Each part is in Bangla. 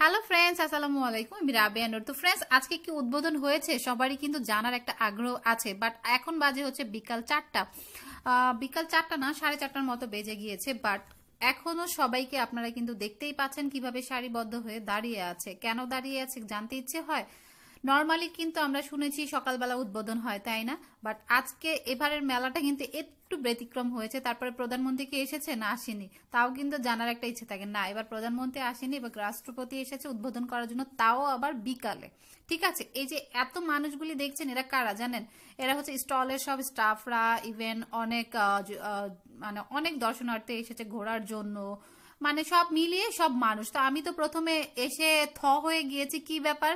হ্যালো ফ্রেন্ডস আসসালামু আলাইকুম আমি রাবিয়া তো ফ্রেন্ডস আজকে কি উদ্বোধন হয়েছে সবারই কিন্তু জানার একটা আগ্রহ আছে বাট এখন বাজে হচ্ছে বিকাল চারটা। বিকাল চারটা না, সাড়ে চারটার মতো বেজে গিয়েছে বাট এখনও সবাইকে আপনারা কিন্তু দেখতেই পাচ্ছেন কীভাবে সারিবদ্ধ হয়ে দাঁড়িয়ে আছে। কেন দাঁড়িয়ে আছে জানতে ইচ্ছে হয়? নর্মালি কিন্তু আমরা শুনেছি সকালবেলা উদ্বোধন হয়, তাই না? বাট আজকে এবারের মেলাটা কিন্তু একটু ব্যতিক্রম হয়েছে। তারপরে প্রধানমন্ত্রী কি এসেছে? না, আসেনি। তাও কিন্তু জানার একটা ইচ্ছে থাকে। না, এবার প্রধানমন্ত্রী আসেনি এবার রাষ্ট্রপতি এসেছে উদ্বোধন করার জন্য, তাও আবার বিকালে। ঠিক আছে? এই যে এত মানুষগুলি দেখছেন, এরা কারা জানেন? এরা হচ্ছে স্টলের সব স্টাফরা ইভেন অনেক মানে অনেক দর্শনার্থী এসেছে ঘোরার জন্য। মানে সব মিলিয়ে সব মানুষ। তো আমি তো প্রথমে এসে থ হয়ে গিয়েছি, কি ব্যাপার?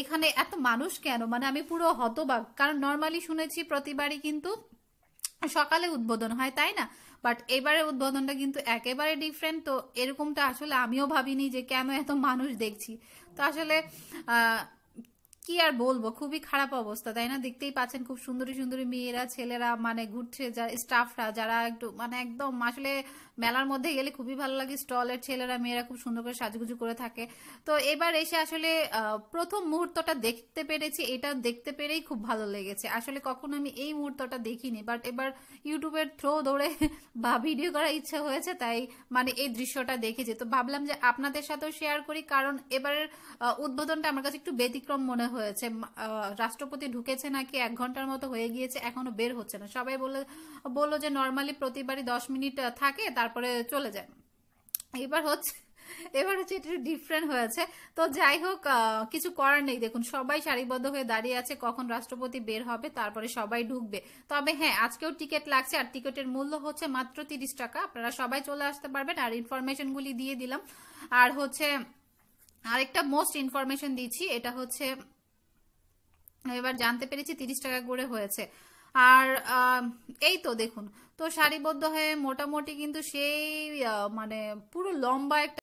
এখানে এত মানুষ কেন? মানে আমি পুরো হতবাক। কারণ নর্মালি শুনেছি প্রতিবারই কিন্তু সকালে উদ্বোধন হয়, তাই না? বাট এবারে উদ্বোধনটা কিন্তু একেবারে ডিফারেন্ট তো এরকমটা আসলে আমিও ভাবিনি যে কেন এত মানুষ দেখছি। তো আসলে কি আর বলব? খুবই খারাপ অবস্থা, তাই না? দেখতেই পাচ্ছেন খুব সুন্দরী সুন্দরী মেয়েরা, ছেলেরা মানে ঘুরছে যারা স্টাফরা যারা একটু মানে একদম আসলে মেলার মধ্যে গেলে খুবই ভালো লাগে স্টলের ছেলেরা, মেয়েরা খুব সুন্দর করে সাজুগুজু করে থাকে। তো এবার এসে আসলে প্রথম মুহূর্তটা দেখতে পেরেছি, এটা দেখতে পেরেই খুব ভালো লেগেছে। আসলে কখনো আমি এই মুহূর্তটা দেখিনি বাট এবার ইউটিউবের থ্রো ধরে বা ভিডিও করার ইচ্ছা হয়েছে, তাই মানে এই দৃশ্যটা দেখেছি। তো ভাবলাম যে আপনাদের সাথেও শেয়ার করি, কারণ এবারের উদ্বোধনটা আমার কাছে একটু ব্যতিক্রম মনে হয়েছে। রাষ্ট্রপতি ঢুকেছে নাকি এক ঘণ্টার মতো হয়ে গিয়েছে, এখনও বের হচ্ছে না। সবাই বলে বলল যে নর্মালি প্রতিবারই দশ মিনিট থাকে, তারপরে চলে যায়। এবার হচ্ছে এবার হচ্ছে একটু ডিফারেন্ট হয়েছে। তো যাই হোক কিছু করার নেই। দেখুন, সবাই সারিবদ্ধ হয়ে দাঁড়িয়ে আছে, কখন রাষ্ট্রপতি বের হবে, তারপরে সবাই ঢুকবে। তবে হ্যাঁ আজকেও টিকিট লাগছে, আর টিকিটের মূল্য হচ্ছে মাত্র তিরিশ টাকা। আপনারা সবাই চলে আসতে পারবেন, আর ইনফরমেশনগুলি দিয়ে দিলাম। আর হচ্ছে, আরেকটা মোস্ট ইনফরমেশন দিচ্ছি, এটা হচ্ছে এবার জানতে পেরেছি তিরিশ টাকা করে হয়েছে। আর এই তো দেখুন, তো সারিবদ্ধ হয়ে মোটামুটি কিন্তু সেই মানে পুরো লম্বা একটা